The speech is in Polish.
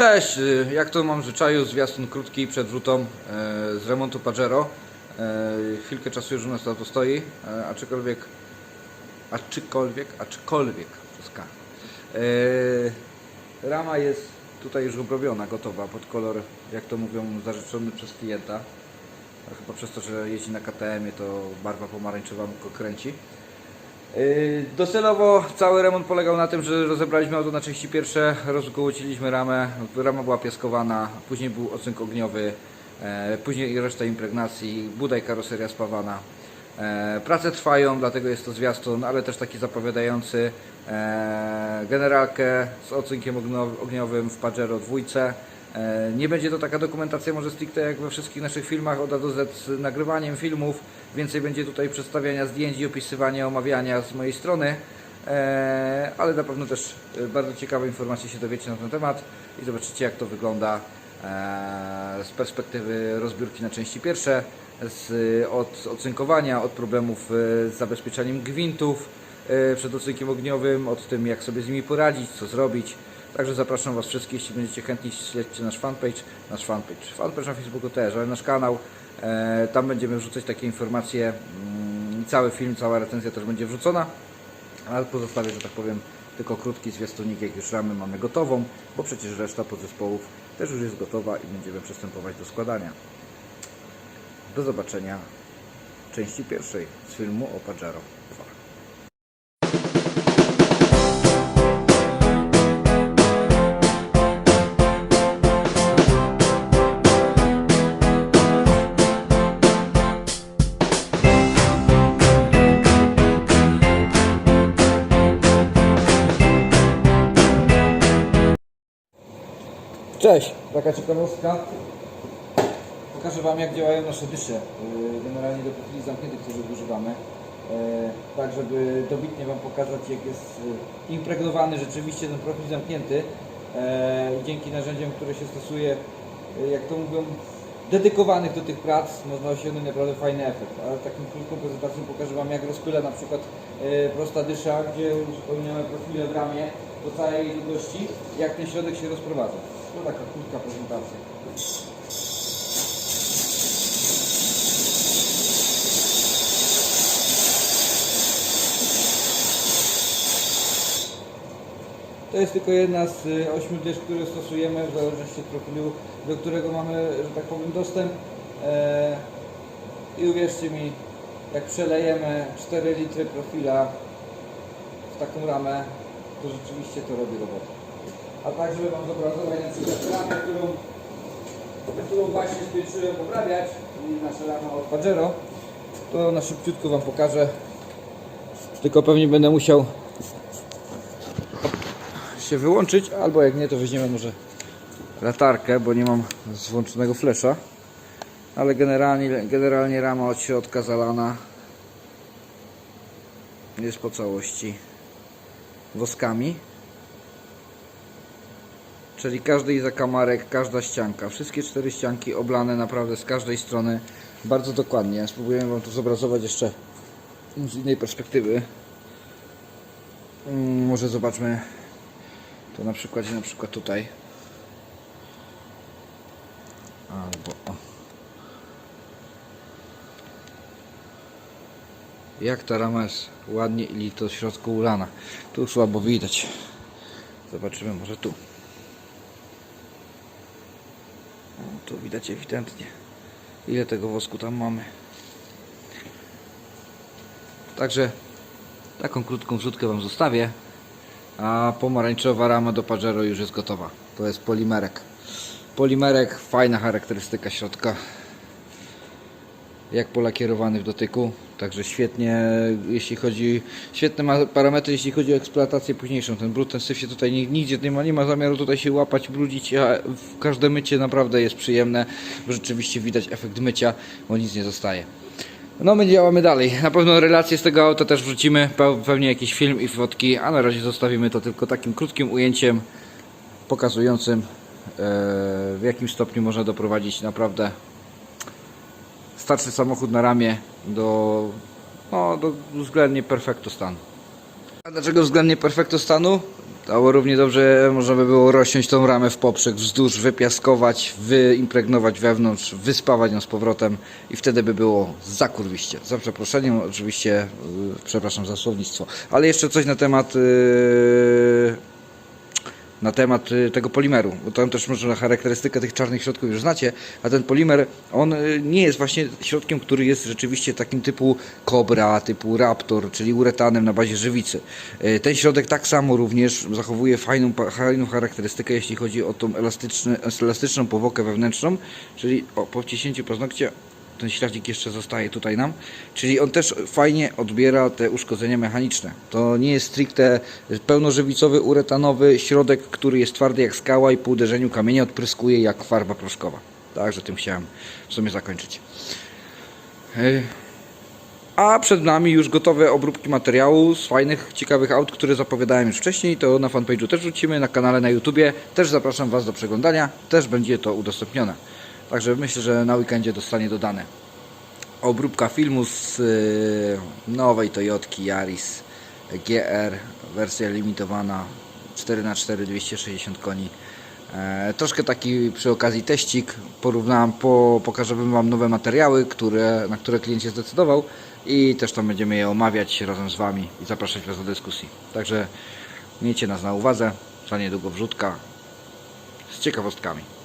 Cześć, y, jak to mam w zwyczaju, zwiastun krótki przed wrzutą e, z remontu Pajero. E, Chwilkę czasu już u nas to stoi, e, aczkolwiek, aczkolwiek, aczkolwiek, przez K. Rama jest tutaj już obrobiona, gotowa, pod kolor, jak to mówią, zażyczony przez klienta. Chyba przez to, że jeździ na KTM-ie, to barwa pomarańczowa mu kręci. Yy, Docelowo cały remont polegał na tym, że rozebraliśmy auto na części pierwsze, rozgołociliśmy ramę, rama była piaskowana, później był ocynk ogniowy, e, później reszta impregnacji, buda i karoseria spawana. E, prace trwają, dlatego jest to zwiastun, ale też taki zapowiadający e, generalkę z ocynkiem ogniowym w Pajero dwójce. E, Nie będzie to taka dokumentacja może stricte jak we wszystkich naszych filmach od A do Z z nagrywaniem filmów. Więcej będzie tutaj przedstawiania zdjęć i opisywania, omawiania z mojej strony. E, Ale na pewno też e, bardzo ciekawe informacje się dowiecie na ten temat i zobaczycie jak to wygląda z perspektywy rozbiórki na części pierwsze, z, od ocynkowania, od problemów z zabezpieczeniem gwintów przed ocynkiem ogniowym, od tym jak sobie z nimi poradzić, co zrobić. Także zapraszam Was wszystkich, jeśli będziecie chętni, śledźcie nasz fanpage, nasz fanpage, fanpage na Facebooku też, ale nasz kanał. E, tam będziemy wrzucać takie informacje. Mm, cały film, cała recenzja też będzie wrzucona. Ale pozostawię, że tak powiem, tylko krótki zwiastunik, jak już ramy mamy gotową, bo przecież reszta podzespołów też już jest gotowa i będziemy przystępować do składania. Do zobaczenia części pierwszej z filmu o Pajero Cześć, taka ciekawostka. Pokażę Wam jak działają nasze dysze, yy, generalnie do profili zamkniętych, których używamy. Yy, Tak, żeby dobitnie Wam pokazać jak jest yy, impregnowany rzeczywiście ten profil zamknięty. Dzięki narzędziom, które się stosuje, jak to mówią, dedykowanych do tych prac, można osiągnąć naprawdę fajny efekt. Ale taką krótką prezentacją pokażę Wam jak rozpyla na przykład prosta dysza, gdzie uzupełniamy profile w ramie do całej długości, jak ten środek się rozprowadza. To taka krótka prezentacja. To jest tylko jedna z y, ośmiu dysz, które stosujemy w zależności od profilu, do którego mamy, że tak powiem, dostęp. E, I uwierzcie mi, jak przelejemy 4 litry profila w taką ramę, to rzeczywiście to robi robotę. A tak, żeby Wam zobrazować na przykład ramę, którą, którą właśnie skończyłem poprawiać, nasza rama od Pajero, to na szybciutko Wam pokażę. Tylko pewnie będę musiał się wyłączyć, albo jak nie, to weźmiemy może latarkę, bo nie mam włączonego flesza. Ale generalnie, generalnie rama od środka zalana jest po całości woskami. Czyli każdy zakamarek, każda ścianka, wszystkie cztery ścianki oblane naprawdę z każdej strony bardzo dokładnie. Spróbujemy Wam to zobrazować jeszcze z innej perspektywy. Mm, Może zobaczmy to na przykładzie na przykład tutaj. Albo. Jak ta rama jest ładnie i to w środku ulana. Tu słabo widać. Zobaczymy może tu. O, tu widać ewidentnie ile tego wosku tam mamy. Także taką krótką wrzutkę Wam zostawię. A pomarańczowa rama do Pajero już jest gotowa. To jest polimerek. Polimerek, fajna charakterystyka środka. Jak polakierowany w dotyku. Także świetnie, jeśli chodzi, świetne parametry, jeśli chodzi o eksploatację późniejszą. Ten brud, ten syf się tutaj ni- nigdzie nie ma, nie ma zamiaru tutaj się łapać, brudzić, a każde mycie naprawdę jest przyjemne, bo rzeczywiście widać efekt mycia, bo nic nie zostaje. No my działamy dalej. Na pewno relacje z tego auta też wrzucimy, pe- pewnie jakiś film i fotki, a na razie zostawimy to tylko takim krótkim ujęciem pokazującym e, w jakim stopniu można doprowadzić naprawdę starszy samochód na ramię do, no, do względnie perfektu stanu. A dlaczego względnie perfektu stanu? Albo równie dobrze można by było rozciąć tą ramę w poprzek, wzdłuż, wypiaskować, wyimpregnować wewnątrz, wyspawać ją z powrotem i wtedy by było zakurwiście. Za przeproszeniem oczywiście, yy, przepraszam za słownictwo. Ale jeszcze coś na temat yy, na temat y, tego polimeru, bo tam też można charakterystykę tych czarnych środków już znacie, a ten polimer, on y, nie jest właśnie środkiem, który jest rzeczywiście takim typu Cobra, typu Raptor, czyli uretanem na bazie żywicy. Y, Ten środek tak samo również zachowuje fajną, fajną charakterystykę, jeśli chodzi o tą elastyczną powłokę wewnętrzną, czyli o, po wciśnięciu paznokcia ten śladzik jeszcze zostaje tutaj nam, czyli on też fajnie odbiera te uszkodzenia mechaniczne. To nie jest stricte pełnożywicowy, uretanowy środek, który jest twardy jak skała i po uderzeniu kamienia odpryskuje jak farba proszkowa. Także tym chciałem w sumie zakończyć. Yy. A przed nami już gotowe obróbki materiału z fajnych, ciekawych aut, które zapowiadałem już wcześniej. To na fanpage'u też wrzucimy, na kanale na YouTubie. Też zapraszam Was do przeglądania. Też będzie to udostępnione. Także myślę, że na weekendzie dostanie dodane. Obróbka filmu z yy, nowej Toyotki Yaris GR, wersja limitowana 4x4 260 koni. E, troszkę taki przy okazji teścik, porównałem, po, pokażę Wam nowe materiały, które, na które klient się zdecydował i też tam będziemy je omawiać razem z Wami i zapraszać Was do dyskusji. Także miejcie nas na uwadze, za niedługo wrzutka z ciekawostkami.